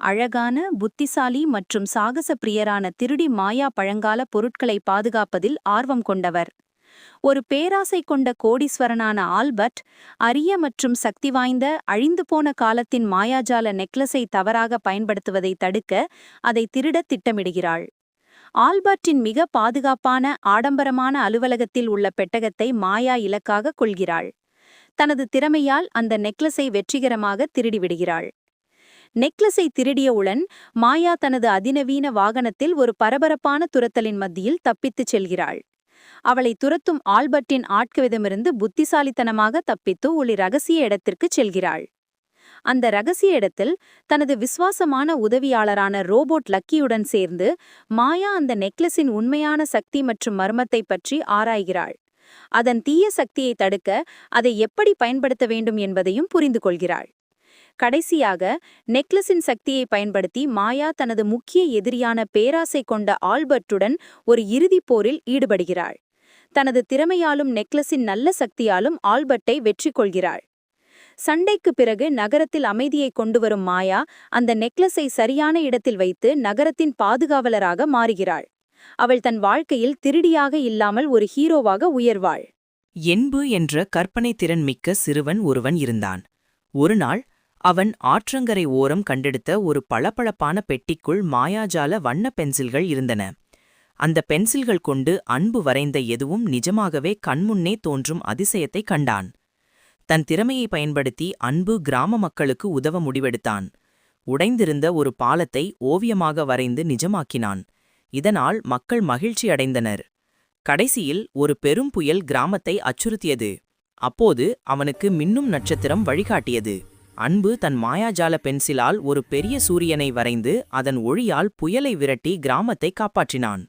அழகான புத்திசாலி மற்றும் சாகச பிரியரான திருடி மாயா பழங்கால பொருட்களை பாதுகாப்பதில் ஆர்வம் கொண்டவர். ஒரு பேராசை கொண்ட கோடீஸ்வரனான ஆல்பர்ட் அரிய மற்றும் சக்தி வாய்ந்த அழிந்து போன காலத்தின் மாயாஜால நெக்லஸை தவறாக பயன்படுத்துவதை தடுக்க அதை திருடத் திட்டமிடுகிறாள். ஆல்பர்ட்டின் மிக பாதுகாப்பான ஆடம்பரமான அலுவலகத்தில் உள்ள பெட்டகத்தை மாயா இலக்காக கொள்கிறாள். தனது திறமையால் அந்த நெக்லஸை வெற்றிகரமாக திருடிவிடுகிறாள் நெக்லஸை திருடியவுடன் மாயா தனது அதிநவீன வாகனத்தில் ஒரு பரபரப்பான துரத்தலின் மத்தியில் தப்பித்துச் செல்கிறாள். அவளை துரத்தும் ஆல்பர்ட்டின் ஆட்கவிதமிருந்து புத்திசாலித்தனமாக தப்பித்து ஒளி ரகசிய இடத்திற்குச் செல்கிறாள். அந்த ரகசிய இடத்தில் தனது விசுவாசமான உதவியாளரான ரோபோட் லக்கியுடன் சேர்ந்து மாயா அந்த நெக்லஸின் உண்மையான சக்தி மற்றும் மர்மத்தை பற்றி ஆராய்கிறாள். அதன் தீய சக்தியை தடுக்க அதை எப்படி பயன்படுத்த வேண்டும் என்பதையும் புரிந்து கொள்கிறாள். கடைசியாக நெக்லஸின் சக்தியை பயன்படுத்தி மாயா தனது முக்கிய எதிரியான பேராசை கொண்ட ஆல்பர்ட்டுடன் ஒரு இறுதிப் போரில் ஈடுபடுகிறாள். தனது திறமையாலும் நெக்லஸின் நல்ல சக்தியாலும் ஆல்பர்ட்டை வெற்றி கொள்கிறாள். சண்டைக்கு பிறகு நகரத்தில் அமைதியை கொண்டுவரும் மாயா அந்த நெக்லஸை சரியான இடத்தில் வைத்து நகரத்தின் பாதுகாவலராக மாறுகிறாள். அவள் தன் வாழ்க்கையில் திருடியாக இல்லாமல் ஒரு ஹீரோவாக உயர்வாள். என்பு என்ற கற்பனை திறன் மிக்க சிறுவன் ஒருவன் இருந்தான். ஒருநாள் அவன் ஆற்றங்கரை ஓரம் கண்டெடுத்த ஒரு பளபளப்பான பெட்டிக்குள் மாயாஜால வண்ண பென்சில்கள் இருந்தன. அந்த பென்சில்கள் கொண்டு அன்பு வரைந்த எதுவும் நிஜமாகவே கண்முன்னே தோன்றும் அதிசயத்தை கண்டான். தன் திறமையை பயன்படுத்தி அன்பு கிராம மக்களுக்கு உதவ முடிவெடுத்தான். உடைந்திருந்த ஒரு பாலத்தை ஓவியமாக வரைந்து நிஜமாக்கினான். இதனால் மக்கள் மகிழ்ச்சி அடைந்தனர். கடைசியில் ஒரு பெரும் புயல் கிராமத்தை அச்சுறுத்தியது. அப்போது அவனுக்கு மின்னும் நட்சத்திரம் வழிகாட்டியது. அன்பு தன் மாயாஜால பென்சிலால் ஒரு பெரிய சூரியனை வரைந்து அதன் ஒளியால் புயலை விரட்டி கிராமத்தை காப்பாற்றினான்.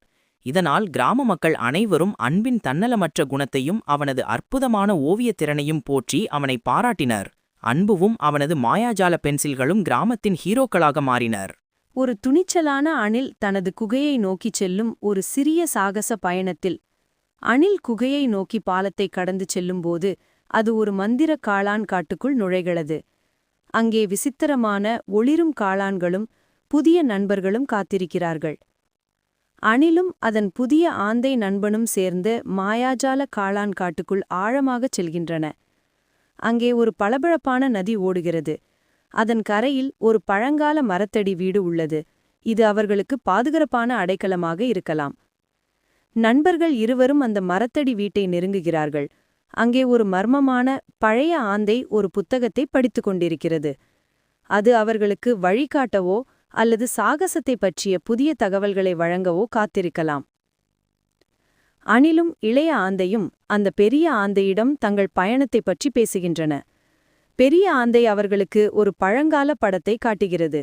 இதனால் கிராம மக்கள் அனைவரும் அன்பின் தன்னலமற்ற குணத்தையும் அவனது அற்புதமான ஓவியத் திறனையும் போற்றி அவனை பாராட்டினர். அன்புவும் அவனது மாயாஜால பென்சில்களும் கிராமத்தின் ஹீரோக்களாக மாறினர். ஒரு துணிச்சலான அணில் தனது குகையை நோக்கிச் செல்லும் ஒரு சிறிய சாகச பயணத்தில் அணில் குகையை நோக்கி பாலத்தை கடந்து செல்லும்போது அது ஒரு மந்திர காளான் காட்டுக்குள் நுழைகிறது. அங்கே விசித்திரமான ஒளிரும் காளான்களும் புதிய நண்பர்களும் காத்திருக்கிறார்கள். அணிலும் அதன் புதிய ஆந்தை நண்பனும் சேர்ந்து மாயாஜால காளான் காட்டுக்குள் ஆழமாகச் செல்கின்றன. அங்கே ஒரு பளபளப்பான நதி ஓடுகிறது. அதன் கரையில் ஒரு பழங்கால மரத்தடி வீடு உள்ளது. இது அவர்களுக்கு பாதுகாப்பான அடைக்கலமாக இருக்கலாம். நண்பர்கள் இருவரும் அந்த மரத்தடி வீட்டை நெருங்குகிறார்கள். அங்கே ஒரு மர்மமான பழைய ஆந்தை ஒரு புத்தகத்தை படித்துக் கொண்டிருக்கிறது. அது அவர்களுக்கு வழிகாட்டவோ அல்லது சாகசத்தை பற்றிய புதிய தகவல்களை வழங்கவோ காத்திருக்கலாம். அணிலும் இளைய ஆந்தையும் அந்த பெரிய ஆந்தையிடம் தங்கள் பயணத்தை பற்றி பேசுகின்றன. பெரிய ஆந்தை அவர்களுக்கு ஒரு பழங்கால படத்தை காட்டுகிறது.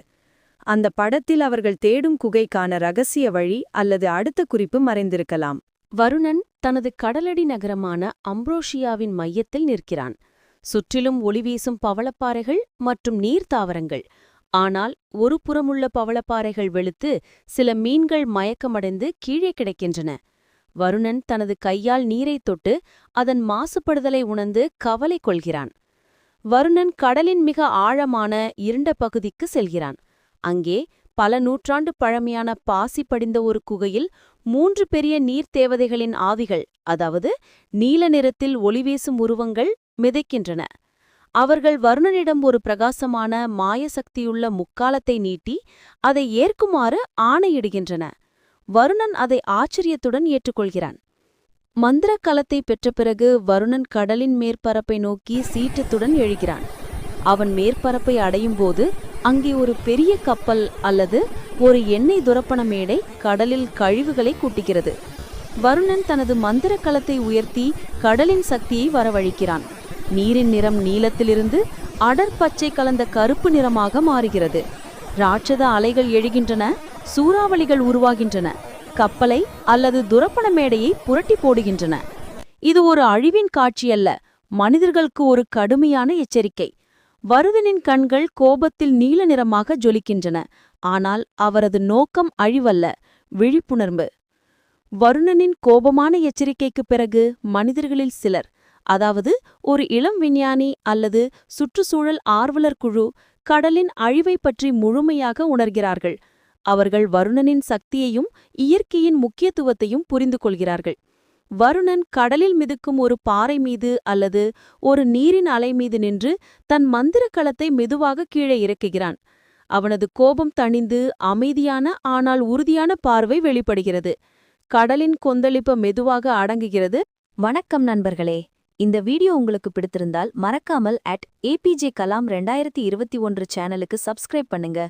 அந்த படத்தில் அவர்கள் தேடும் குகைக்கான ரகசிய வழி அல்லது அடுத்த குறிப்பு மறைந்திருக்கலாம். வருணன் தனது கடலடி நகரமான அம்ப்ரோஷியாவின் மையத்தில் நிற்கிறான். சுற்றிலும் ஒளிவீசும் பவளப்பாறைகள் மற்றும் நீர்த்தாவரங்கள் ஆனால் ஒரு புறமுள்ள பவளப்பாறைகள் வெளுத்து சில மீன்கள் மயக்கமடைந்து கீழே கிடக்கின்றன. வருணன் தனது கையால் நீரைத் தொட்டு அதன் மாசுபடுதலை உணர்ந்து கவலை கொள்கிறான். வருணன் கடலின் மிக ஆழமான இருண்ட பகுதிக்கு செல்கிறான். அங்கே பல நூற்றாண்டு பழமையான பாசி படிந்த ஒரு குகையில் மூன்று பெரிய நீர்த்தேவதைகளின் ஆவிகள் அதாவது நீல நிறத்தில் ஒளிவீசும் உருவங்கள் மிதைக்கின்றன. அவர்கள் வருணனிடம் ஒரு பிரகாசமான மாயசக்தியுள்ள முக்காலத்தை நீட்டி அதை ஏற்குமாறு ஆணையிடுகின்றன. வருணன் அதை ஆச்சரியத்துடன் ஏற்றுக்கொள்கிறான். மந்திரக் கலத்தை பெற்ற பிறகு வருணன் கடலின் மேற்பரப்பை நோக்கி சீற்றத்துடன் எழுகிறான். அவன் மேற்பரப்பை அடையும் போது அங்கே ஒரு பெரிய கப்பல் அல்லது ஒரு எண்ணெய் துரப்பண மேடை கடலில் கழிவுகளை கூட்டுகிறது. வருணன் தனது மந்திரக் கலத்தை உயர்த்தி கடலின் சக்தியை வரவழைக்கிறான். நீரின் நிறம் நீலத்திலிருந்து அடர் பச்சை கலந்த கருப்பு நிறமாக மாறுகிறது. ராட்சத அலைகள் எழுகின்றன சூறாவளிகள் உருவாகின்றன கப்பலை அல்லது துரப்பண மேடையை புரட்டி போடுகின்றன. இது ஒரு அழிவின் காட்சியல்ல மனிதர்களுக்கு ஒரு கடுமையான எச்சரிக்கை. வருதனின் கண்கள் கோபத்தில் நீல நிறமாக ஜொலிக்கின்றன. ஆனால் அவரது நோக்கம் அழிவல்ல. விழிப்புணர்வு. வருணனின் கோபமான எச்சரிக்கைக்குப் பிறகு மனிதர்களில் சிலர் அதாவது ஒரு இளம் விஞ்ஞானி அல்லது சுற்றுச்சூழல் ஆர்வலர் குழு கடலின் அழிவைப் பற்றி முழுமையாக உணர்கிறார்கள். அவர்கள் வருணனின் சக்தியையும் இயற்கையின் முக்கியத்துவத்தையும் புரிந்து கொள்கிறார்கள் வருணன் கடலில் மிதக்கும் ஒரு பாறை மீது அல்லது ஒரு நீரின் அலை மீது நின்று தன் மந்திரக் களத்தை மெதுவாக கீழே இறக்குகிறான். அவனது கோபம் தணிந்து அமைதியான ஆனால் உறுதியான பார்வை வெளிப்படுகிறது. கடலின் கொந்தளிப்பு மெதுவாக அடங்குகிறது. வணக்கம் நண்பர்களே. இந்த வீடியோ உங்களுக்கு பிடித்திருந்தால் மறக்காமல் அட் ஏபிஜே கலாம் ரெண்டாயிரத்தி இருபத்தி ஒன்று சேனலுக்கு சப்ஸ்கிரைப் பண்ணுங்க.